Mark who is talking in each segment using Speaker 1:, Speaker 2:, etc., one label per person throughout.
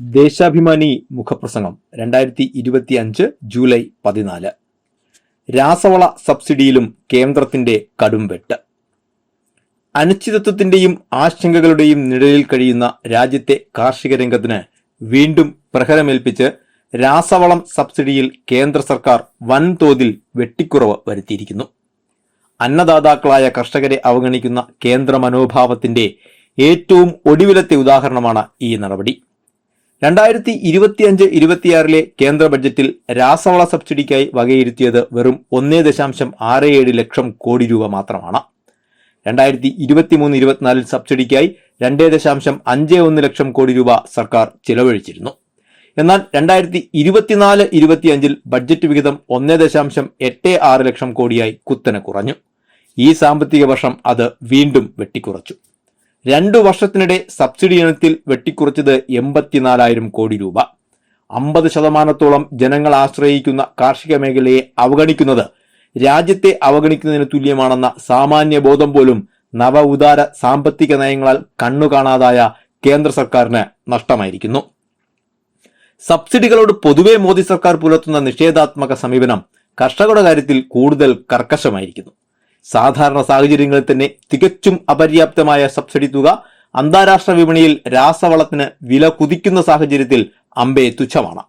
Speaker 1: ദേശാഭിമാനി മുഖപ്രസംഗം രണ്ടായിരത്തി ഇരുപത്തി അഞ്ച് ജൂലൈ പതിനാല്. രാസവള സബ്സിഡിയിലും കേന്ദ്രത്തിന്റെ കടും വെട്ട്. അനിശ്ചിതത്വത്തിന്റെയും ആശങ്കകളുടെയും നിഴലിൽ കഴിയുന്ന രാജ്യത്തെ കാർഷിക രംഗത്തിന് വീണ്ടും പ്രഹരമേൽപ്പിച്ച് രാസവളം സബ്സിഡിയിൽ കേന്ദ്ര സർക്കാർ വൻതോതിൽ വെട്ടിക്കുറവ് വരുത്തിയിരിക്കുന്നു. അന്നദാതാക്കളായ കർഷകരെ അവഗണിക്കുന്ന കേന്ദ്ര മനോഭാവത്തിന്റെ ഏറ്റവും ഒടുവിലത്തെ ഉദാഹരണമാണ് ഈ നടപടി. രണ്ടായിരത്തി ഇരുപത്തിയഞ്ച് ഇരുപത്തിയാറിലെ കേന്ദ്ര ബഡ്ജറ്റിൽ രാസവള സബ്സിഡിക്കായി വകയിരുത്തിയത് വെറും ഒന്നേ ദശാംശം ആറ് ഏഴ് ലക്ഷം കോടി രൂപ മാത്രമാണ്. രണ്ടായിരത്തി ഇരുപത്തിമൂന്ന് ഇരുപത്തിനാലിൽ സബ്സിഡിക്കായി രണ്ടേ ദശാംശം അഞ്ച് ഒന്ന് ലക്ഷം കോടി രൂപ സർക്കാർ ചിലവഴിച്ചിരുന്നു. എന്നാൽ രണ്ടായിരത്തി ഇരുപത്തിനാല് ഇരുപത്തിയഞ്ചിൽ ബഡ്ജറ്റ് വിഹിതം ഒന്നേ ദശാംശം എട്ട് ആറ് ലക്ഷം കോടിയായി കുത്തനെ കുറഞ്ഞു. ഈ സാമ്പത്തിക വർഷം അത് വീണ്ടും വെട്ടിക്കുറച്ചു. രണ്ടു വർഷത്തിനിടെ സബ്സിഡി ഇനത്തിൽ വെട്ടിക്കുറച്ചത് എൺപത്തിനാലായിരം കോടി രൂപ. അമ്പത് ശതമാനത്തോളം ജനങ്ങൾ ആശ്രയിക്കുന്ന കാർഷിക മേഖലയെ അവഗണിക്കുന്നത് രാജ്യത്തെ അവഗണിക്കുന്നതിന് തുല്യമാണെന്ന സാമാന്യ ബോധം പോലും നവ ഉദാര സാമ്പത്തിക നയങ്ങളാൽ കണ്ണുകാണാതായ കേന്ദ്ര സർക്കാരിന് നഷ്ടമായിരിക്കുന്നു. സബ്സിഡികളോട് പൊതുവെ മോദി സർക്കാർ പുലർത്തുന്ന നിഷേധാത്മക സമീപനം കർഷകരുടെ കാര്യത്തിൽ കൂടുതൽ കർക്കശമായിരിക്കുന്നു. സാധാരണ സാഹചര്യങ്ങളിൽ തന്നെ തികച്ചും അപര്യാപ്തമായ സബ്സിഡി തുക അന്താരാഷ്ട്ര വിപണിയിൽ രാസവളത്തിന് വില കുതിക്കുന്ന സാഹചര്യത്തിൽ അമ്പെ തുച്ഛമാണ്.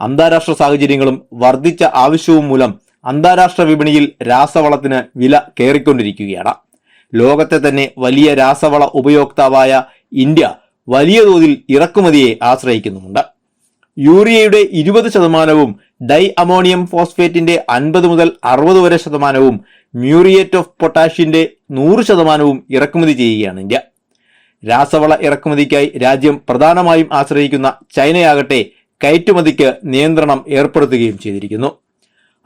Speaker 1: അന്താരാഷ്ട്ര സാഹചര്യങ്ങളും വർദ്ധിച്ച ആവശ്യവും മൂലം അന്താരാഷ്ട്ര വിപണിയിൽ രാസവളത്തിന് വില കയറിക്കൊണ്ടിരിക്കുകയാണ്. ലോകത്തെ തന്നെ വലിയ രാസവള ഉപയോക്താവായ ഇന്ത്യ വലിയ തോതിൽ ഇറക്കുമതിയെ ആശ്രയിക്കുന്നുമുണ്ട്. യൂറിയയുടെ ഇരുപത് ശതമാനവും ഡൈ അമോണിയം ഫോസ്ഫേറ്റിന്റെ അൻപത് മുതൽ അറുപത് വരെ ശതമാനവും മ്യൂറിയേറ്റ് ഓഫ് പൊട്ടാഷ്യന്റെ നൂറ് ശതമാനവും ഇറക്കുമതി ചെയ്യുകയാണ് ഇന്ത്യ. രാസവള ഇറക്കുമതിക്കായി രാജ്യം പ്രധാനമായും ആശ്രയിക്കുന്ന ചൈനയാകട്ടെ കയറ്റുമതിക്ക് നിയന്ത്രണം ഏർപ്പെടുത്തുകയും ചെയ്തിരിക്കുന്നു.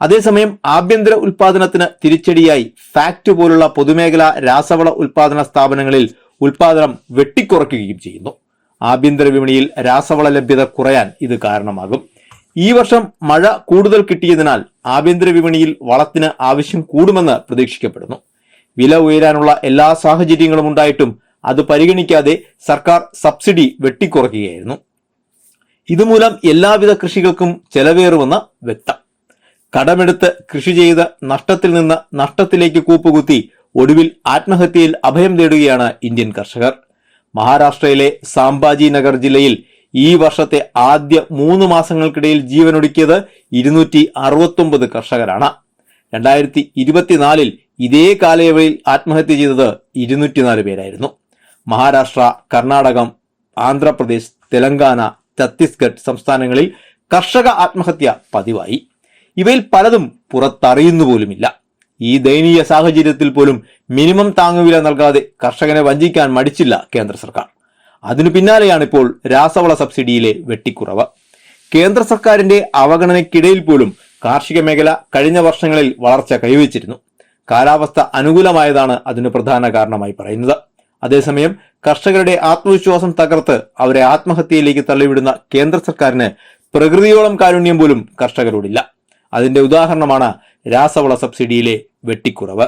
Speaker 1: അതേസമയം ആഭ്യന്തര ഉൽപാദനത്തിന് തിരിച്ചടിയായി ഫാക്ട് പോലുള്ള പൊതുമേഖലാ രാസവള ഉൽപാദന സ്ഥാപനങ്ങളിൽ ഉൽപാദനം വെട്ടിക്കുറയ്ക്കുകയും ചെയ്യുന്നു. ആഭ്യന്തര വിപണിയിൽ രാസവള ലഭ്യത കുറയാൻ ഇത് കാരണമാകും. ഈ വർഷം മഴ കൂടുതൽ കിട്ടിയതിനാൽ ആഭ്യന്തര വിപണിയിൽ വളത്തിന് ആവശ്യം കൂടുമെന്ന് പ്രതീക്ഷിക്കപ്പെടുന്നു. വില ഉയരാനുള്ള എല്ലാ സാഹചര്യങ്ങളും ഉണ്ടായിട്ടും അത് പരിഗണിക്കാതെ സർക്കാർ സബ്സിഡി വെട്ടിക്കുറയ്ക്കുകയായിരുന്നു. ഇതുമൂലം എല്ലാവിധ കൃഷികൾക്കും ചെലവേറുമെന്ന് വ്യക്തം. കടമെടുത്ത് കൃഷി ചെയ്ത് നഷ്ടത്തിൽ നിന്ന് നഷ്ടത്തിലേക്ക് കൂപ്പുകുത്തി ഒടുവിൽ ആത്മഹത്യയിൽ അഭയം തേടുകയാണ് ഇന്ത്യൻ കർഷകർ. മഹാരാഷ്ട്രയിലെ സാംബാജി നഗർ ജില്ലയിൽ ഈ വർഷത്തെ ആദ്യ മൂന്ന് മാസങ്ങൾക്കിടയിൽ ജീവനൊടുക്കിയത് ഇരുന്നൂറ്റി അറുപത്തൊമ്പത് കർഷകരാണ്. രണ്ടായിരത്തി ഇരുപത്തിനാലിൽ ഇതേ കാലയളവിൽ ആത്മഹത്യ ചെയ്തത് ഇരുന്നൂറ്റിനാല് പേരായിരുന്നു. മഹാരാഷ്ട്ര കർണാടകം ആന്ധ്രാപ്രദേശ് തെലങ്കാന ഛത്തീസ്ഗഡ് സംസ്ഥാനങ്ങളിൽ കർഷക ആത്മഹത്യ പതിവായി. ഇവയിൽ പലതും പുറത്തറിയുന്നു പോലുമില്ല ഈ ദയനീയ സാഹചര്യത്തിൽ പോലും മിനിമം താങ്ങുവില നൽകാതെ കർഷകനെ വഞ്ചിക്കാൻ മടിച്ചില്ല കേന്ദ്ര സർക്കാർ. അതിനു പിന്നാലെയാണ് ഇപ്പോൾ രാസവള സബ്സിഡിയിലെ വെട്ടിക്കുറവ്. കേന്ദ്ര സർക്കാരിന്റെ അവഗണനയ്ക്കിടയിൽ പോലും കാർഷിക മേഖല കഴിഞ്ഞ വർഷങ്ങളിൽ വളർച്ച കൈവച്ചിരുന്നു. കാലാവസ്ഥ അനുകൂലമായതാണ് അതിന് പ്രധാന കാരണമായി പറയുന്നത്. അതേസമയം കർഷകരുടെ ആത്മവിശ്വാസം തകർത്ത് അവരെ ആത്മഹത്യയിലേക്ക് തള്ളിവിടുന്ന കേന്ദ്ര സർക്കാരിന് പ്രകൃതിയോളം കാരുണ്യം പോലും കർഷകരോടില്ല. അതിന്റെ ഉദാഹരണമാണ് രാസവള സബ്സിഡിയിലെ വെട്ടിക്കുറവ്.